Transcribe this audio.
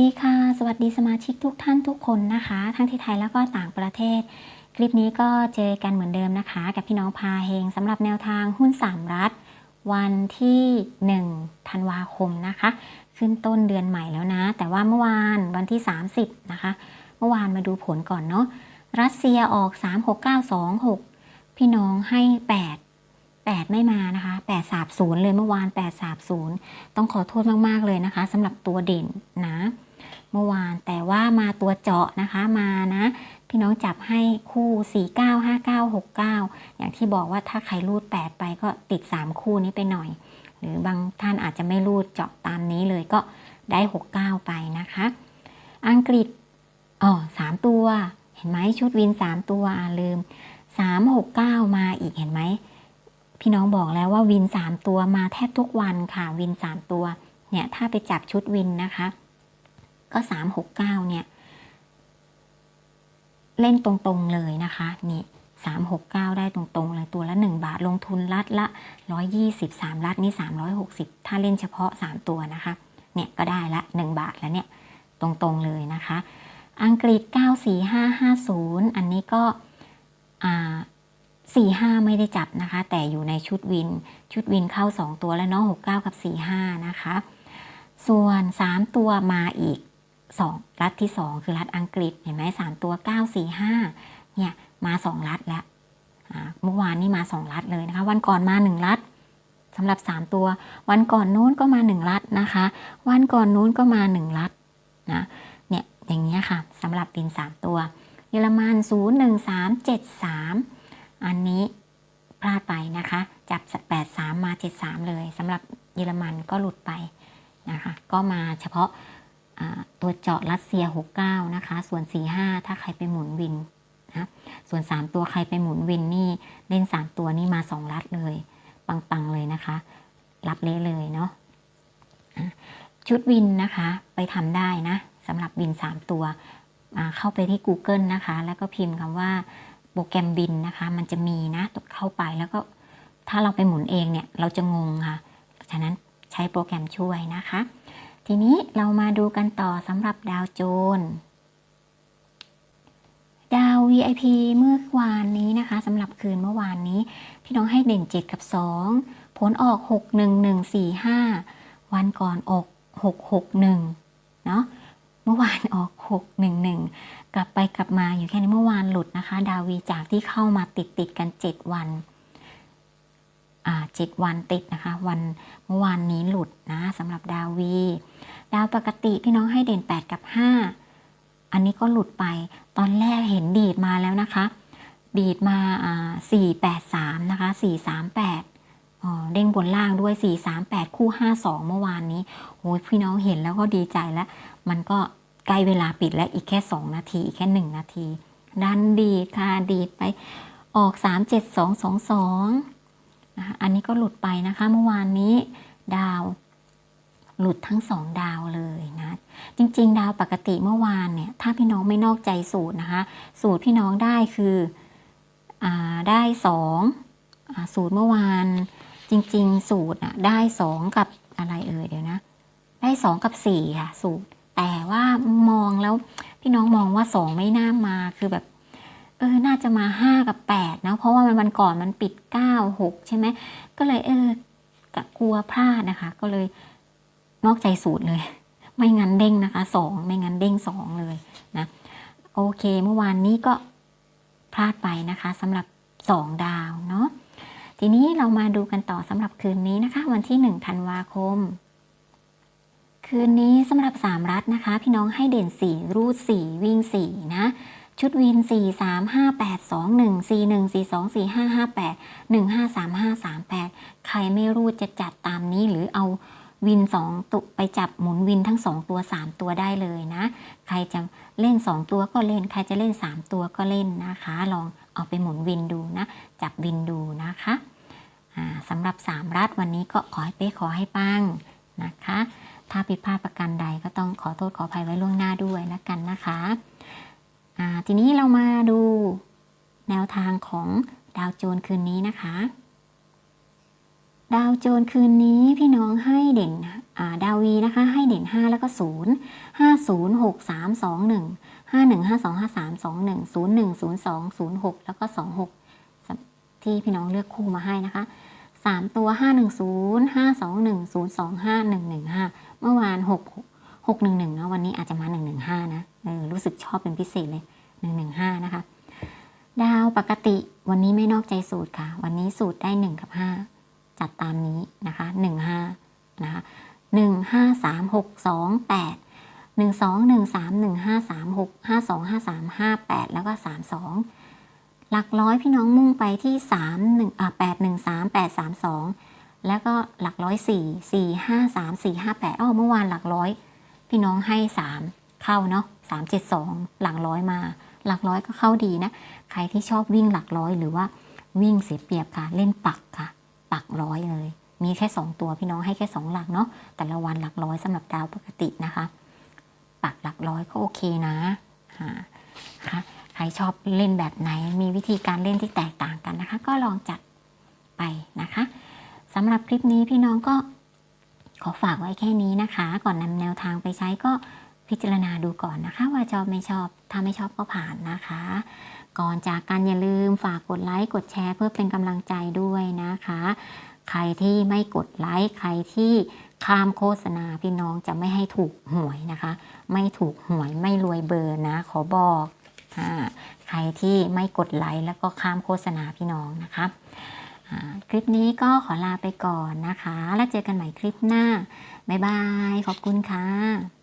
ดีค่ะ สวัสดีสมาชิกทุกท่านทุกคนนะคะ ทั้งที่ไทยแล้วก็ต่างประเทศ คลิปนี้ก็เจอกันเหมือนเดิมนะคะ กับพี่น้องพาเฮงสำหรับแนวทางหุ้นสามรัฐ วันที่1ธันวาคมนะคะ ขึ้นต้นเดือนใหม่แล้วนะ แต่ว่าเมื่อวานวันที่ 30 นะคะ เมื่อวานมาดูผลก่อนเนาะรัสเซียออก 36926 พี่น้องให้ 8 8 ไม่มานะคะ8สาบศูนย์เลยเมื่อวาน8สาบศูนย์ต้องขอโทษมาก ๆ เลยนะคะสำหรับตัวเด่นนะ เมื่อวาน แต่ว่ามาตัวเจาะนะคะมานะ พี่น้องจับให้คู่ 4 9 5 9 6 9 อย่างที่บอกว่าถ้าใครรูด 8 ไปก็ติด 3 คู่นี้ไปหน่อย หรือบางท่านอาจจะไม่รูดเจาะตามนี้เลยก็ได้ 6 9 ไปนะคะ อังกฤษอ๋อสามตัว เห็นไหมชุดวิน 3 ตัวอ่าลืม 3 6 9 มาอีกเห็นไหมพี่น้องบอกแล้วว่าวิน 3 ตัวมาแทบทุกวันค่ะวิน 3 ตัวเนี่ยถ้าไปจับชุดวินนะคะ ก็ 3 6 9 เนี่ย เล่นตรงๆเลยนะคะ นี่3 6 9 ได้ตรงๆเลยตัวละ 1 บาทลงทุนลัดละ 120 3ลัดนี่360 ถ้าเล่นเฉพาะ 3 ตัวนะคะ เนี่ยก็ได้ละ 1 บาทแล้วเนี่ย ตรงๆเลยนะคะ อังกฤษ 94550 อันนี้ก็อ่าสี่ห้าไม่ได้จับนะคะ แต่อยู่ในชุดวิน ชุดวินเข้า 2 ตัวแล้วเนาะหกเก้ากับสี่ห้านะคะ ส่วน 3 ตัวมาอีก 2 รัฐที่ 2 คือรัฐอังกฤษเห็นไหมสามตัว 9 4 5เนี่ยมา2รัฐแล้วเมื่อวานนี่มา 2 รัฐเลยนะคะวันก่อนมา 1 รัฐสำหรับ 3 ตัว วันก่อนนู้นก็มา 1 รัฐนะคะ วันก่อนนู้นก็มา 1 รัฐนะเนี่ยอย่างเงี้ยค่ะสำหรับวิน 3 ตัว เยอรมัน 0 1 3 7 3 อันนี้พลาดไปนะคะ จับ 83 มา 73 เลยสำหรับเยอรมันก็หลุดไปนะคะก็มาเฉพาะ ตัวเจาะรัสเซีย 69 นะคะ ส่วน 45 ถ้าใครไปหมุนวินนะส่วน 3 ตัวใครไปหมุนวินนี่เล่น 3 ตัวนี่มา 2 รัดเลย ปัง ๆ เลยนะคะ รับเละเลยเนาะชุดวินนะคะไปทำได้นะสำหรับวิน 3 ตัวอ่าเข้าไปที่ Google นะคะ แล้วก็พิมพ์คำว่าโปรแกรมบินนะคะ มันจะมีนะเข้าไปแล้วก็ถ้าเราไปหมุนเองเนี่ย เราจะงงค่ะ ฉะนั้นใช้โปรแกรมช่วยนะคะ ทีนี้เรามาดูกันต่อสำหรับดาวโจนส์ดาว VIP เมื่อวานนี้นะคะสำหรับคืนเมื่อวานนี้ พี่น้องให้เด่น 7 กับ 2 ผลออก 6 1 1 4 5 วันก่อนออก 6 6 1 เนาะเมื่อวานออก 6 1 1 กลับไปกลับมาอยู่แค่นี้เมื่อวานหลุดนะคะ ดาวีจากที่เข้ามาติดติดกัน 7 วัน เจ็ดวันติดนะคะ วันเมื่อวานนี้หลุดนะสำหรับดาววี ดาวปกติพี่น้องให้เด่น 8 กับ 5 อันนี้ก็หลุดไปตอนแรกเห็นดีดมาแล้วนะคะ ดีดมาอ่า4 8 3นะคะ4 3 8อ๋อเด้งบนล่างด้วย 4 3 8 คู่ 5 2 เมื่อวานนี้โอ้ยพี่น้องเห็นแล้วก็ดีใจแล้ว มันก็ใกล้เวลาปิดแล้วอีกแค่ 2 นาที อีกแค่ 1 นาที ดันดีค่ะ ดีดไปออก 3 7 2 2 2 นะคะอันนี้ก็หลุดไปนะคะเมื่อวานนี้ดาวหลุดทั้งสองดาวเลยนะ จริง ๆ ดาวปกติเมื่อวานเนี่ยถ้าพี่น้องไม่นอกใจสูตรนะคะ สูตรพี่น้องได้คืออได้สองอสูตรเมื่อวาน จริง ๆ สูตรอะได้สองกับอะไรเอ่ยเดี๋ยวนะ ได้สองกับสี่ค่ะสูตร แต่ว่ามองแล้วพี่น้องมองว่าสองไม่น่ามาคือแบบ เออ น่าจะมาห้ากับแปดนะเพราะว่ามันวันก่อนมันปิดเก้าหกใช่ไหม ก็เลยเออกะกลัวพลาดนะคะ ก็เลยนอกใจสูตรเลย ไม่งั้นเด้งนะคะสองไม่งั้นเด้งสองเลยนะ โอเค เมื่อวานนี้ก็พลาดไปนะคะสำหรับสองดาวเนาะ ทีนี้เรามาดูกันต่อสำหรับคืนนี้นะคะ วันที่ 1 ธันวาคมคืนนี้สำหรับ 3 รัฐนะคะ พี่น้องให้เด่น 4 รูด 4 วิ่ง 4 นะ ชุดวิน 4 3 5 8 2 1 4 1 4 2 4 5 5 8 1 5 3 5 3 8 ใครไม่รูดจะจัดตามนี้หรือเอาวิน 2ตัวไปจับหมุนวินทั้ง 2 ตัว 3 ตัวได้เลยนะ ใครจะเล่น 2 ตัวก็เล่น ใครจะเล่น 3 ตัวก็เล่นนะคะ ลองเอาไปหมุนวินดูนะ จับวินดูนะคะสำหรับ 3 รัฐวันนี้ก็ขอให้เป๊ะขอให้ปังนะคะ ถ้าผิดพลาดประการใดก็ต้องขอโทษขออภัยไว้ล่วงหน้าด้วยแล้วกันนะคะ ทีนี้เรามาดูแนวทางของดาวโจนส์คืนนี้นะคะ ดาวโจรคืนนี้พี่น้องให้เด่นาดาววีนะคะ ให้เด่น 5 แล้วก็ 0 5 0 6 3 2 1 5 1 5 2 5 3 2 1 0 1 0 2 0 6 แล้วก็ 26 ที่พี่น้องเลือกคู่มาให้นะคะ 3 ตัว 5 1 0 5 2 1 0 2 5 1 1 5 เมื่อวาน 6 6 1 1เนาะวันนี้อาจจะมา 1 1 5 รู้สึกชอบเป็นพิเศษเลย 1 1 5 นะคะ ดาวปกติวันนี้ไม่นอกใจสูตรค่ะ วันนี้สูตรได้ 1 กับ 5 จัดตามนี้นะคะ 1 5 นะคะ 1 5 3 6 2 8 1 2 1 3 1 5 3 6 5 2 5 3 5 8 แล้วก็ 3 2 หลักร้อยพี่น้องมุ่งไปที่ 3 1อะ8 1 3 8 3 2 แล้วก็หลักร้อย 4 4 5 3 4 5 8อ้อเมื่อวานหลักร้อย พี่น้องให้ 3 เข้าเนาะ3 7 2 หลักร้อยมา หลักร้อยก็เข้าดีนะ ใครที่ชอบวิ่งหลักร้อยหรือว่าวิ่งเสียเปรียบค่ะ เล่นปักค่ะ ปักร้อยเลย มีแค่ 2 ตัวพี่น้องให้แค่ 2 หลักเนาะ แต่ละวันหลักร้อยสำหรับดาวปกตินะคะ ปักหลักร้อยก็โอเคนะอ่าค่ะใครชอบเล่นแบบไหน มีวิธีการเล่นที่แตกต่างกันนะคะ ก็ลองจัดไปนะคะสำหรับคลิปนี้พี่น้องก็ขอฝากไว้แค่นี้นะคะ ก่อนนำแนวทางไปใช้ก็ พิจารณาดูก่อนนะคะ ว่าชอบไม่ชอบ ถ้าไม่ชอบก็ผ่านนะคะ ก่อนจากกันอย่าลืมฝากกดไลค์กดแชร์เพื่อเป็นกำลังใจด้วยนะคะ ใครที่ไม่กดไลค์ใครที่ข้ามโฆษณาพี่น้องจะไม่ให้ถูกหวยนะคะ ไม่ถูกหวยไม่รวยเบอร์นะ ขอบอกอใครที่ไม่กดไลค์แล้วก็ข้ามโฆษณาพี่น้องนะคะคลิปนี้ก็ขอลาไปก่อนนะคะ แล้วเจอกันใหม่คลิปหน้า บ๊ายบาย ขอบคุณค่ะ